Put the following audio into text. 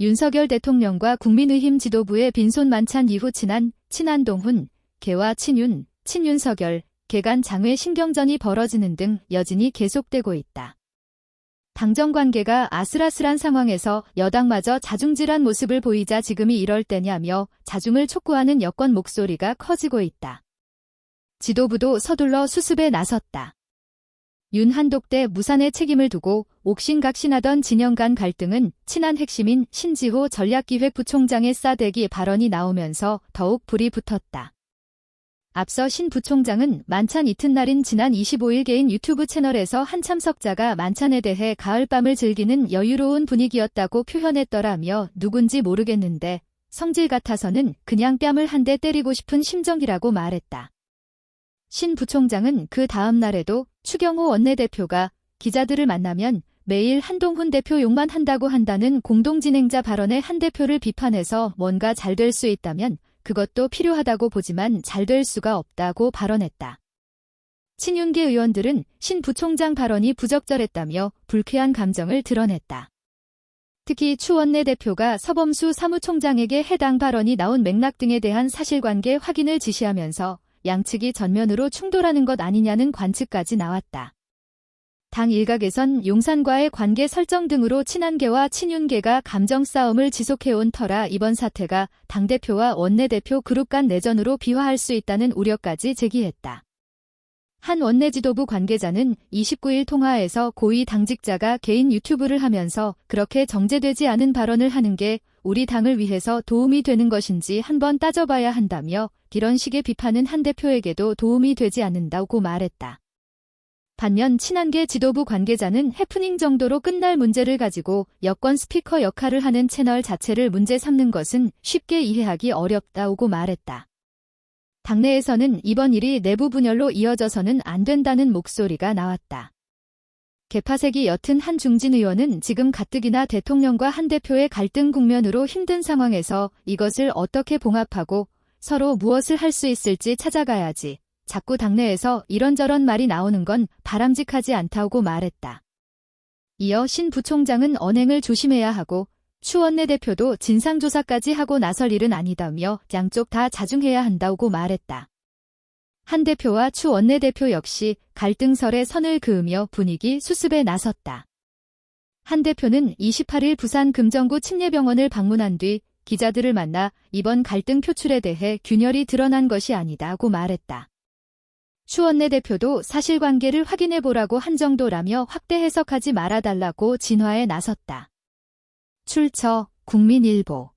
윤석열 대통령과 국민의힘 지도부의 빈손 만찬 이후 친한 친한동훈, 개와 친윤, 친윤석열, 개간 장외 신경전이 벌어지는 등 여진이 계속되고 있다. 당정 관계가 아슬아슬한 상황에서 여당마저 자중질한 모습을 보이자 지금이 이럴 때냐며 자중을 촉구하는 여권 목소리가 커지고 있다. 지도부도 서둘러 수습에 나섰다. 윤한독 때 무산의 책임을 두고 옥신각신하던 진영 간 갈등은 친한 핵심인 신지호 전략기획부총장의 싸대기 발언이 나오면서 더욱 불이 붙었다. 앞서 신 부총장은 만찬 이튿날인 지난 25일 개인 유튜브 채널에서 한 참석자가 만찬에 대해 가을밤을 즐기는 여유로운 분위기였다고 표현했더라며 누군지 모르겠는데 성질 같아서는 그냥 뺨을 한 대 때리고 싶은 심정이라고 말했다. 신 부총장은 그 다음 날에도 추경호 원내대표가 기자들을 만나면 매일 한동훈 대표 욕만 한다고 한다는 공동진행자 발언의 한 대표를 비판해서 뭔가 잘 될 수 있다면 그것도 필요하다고 보지만 잘 될 수가 없다고 발언했다. 친윤계 의원들은 신 부총장 발언이 부적절했다며 불쾌한 감정을 드러냈다. 특히 추 원내대표가 서범수 사무총장에게 해당 발언이 나온 맥락 등에 대한 사실관계 확인을 지시하면서 양측이 전면으로 충돌하는 것 아니냐는 관측까지 나왔다. 당 일각에선 용산과의 관계 설정 등으로 친한계와 친윤계가 감정 싸움을 지속해온 터라 이번 사태가 당대표와 원내대표 그룹 간 내전으로 비화할 수 있다는 우려까지 제기했다. 한 원내 지도부 관계자는 29일 통화에서 고위 당직자가 개인 유튜브를 하면서 그렇게 정제되지 않은 발언을 하는 게 우리 당을 위해서 도움이 되는 것인지 한번 따져봐야 한다며 이런 식의 비판은 한 대표에게도 도움이 되지 않는다고 말했다. 반면 친한계 지도부 관계자는 해프닝 정도로 끝날 문제를 가지고 여권 스피커 역할을 하는 채널 자체를 문제 삼는 것은 쉽게 이해하기 어렵다고 말했다. 당내에서는 이번 일이 내부 분열로 이어져서는 안 된다는 목소리가 나왔다. 개파색이 옅은 한 중진 의원은 지금 가뜩이나 대통령과 한 대표의 갈등 국면으로 힘든 상황에서 이것을 어떻게 봉합하고 서로 무엇을 할 수 있을지 찾아가야지. 자꾸 당내에서 이런저런 말이 나오는 건 바람직하지 않다고 말했다. 이어 신 부총장은 언행을 조심해야 하고 추 원내대표도 진상조사까지 하고 나설 일은 아니다며 양쪽 다 자중해야 한다고 말했다. 한 대표와 추 원내대표 역시 갈등설에 선을 그으며 분위기 수습에 나섰다. 한 대표는 28일 부산 금정구 침례병원을 방문한 뒤 기자들을 만나 이번 갈등 표출에 대해 균열이 드러난 것이 아니다고 말했다. 추 원내대표도 사실관계를 확인해보라고 한 정도라며 확대 해석하지 말아달라고 진화에 나섰다. 출처 국민일보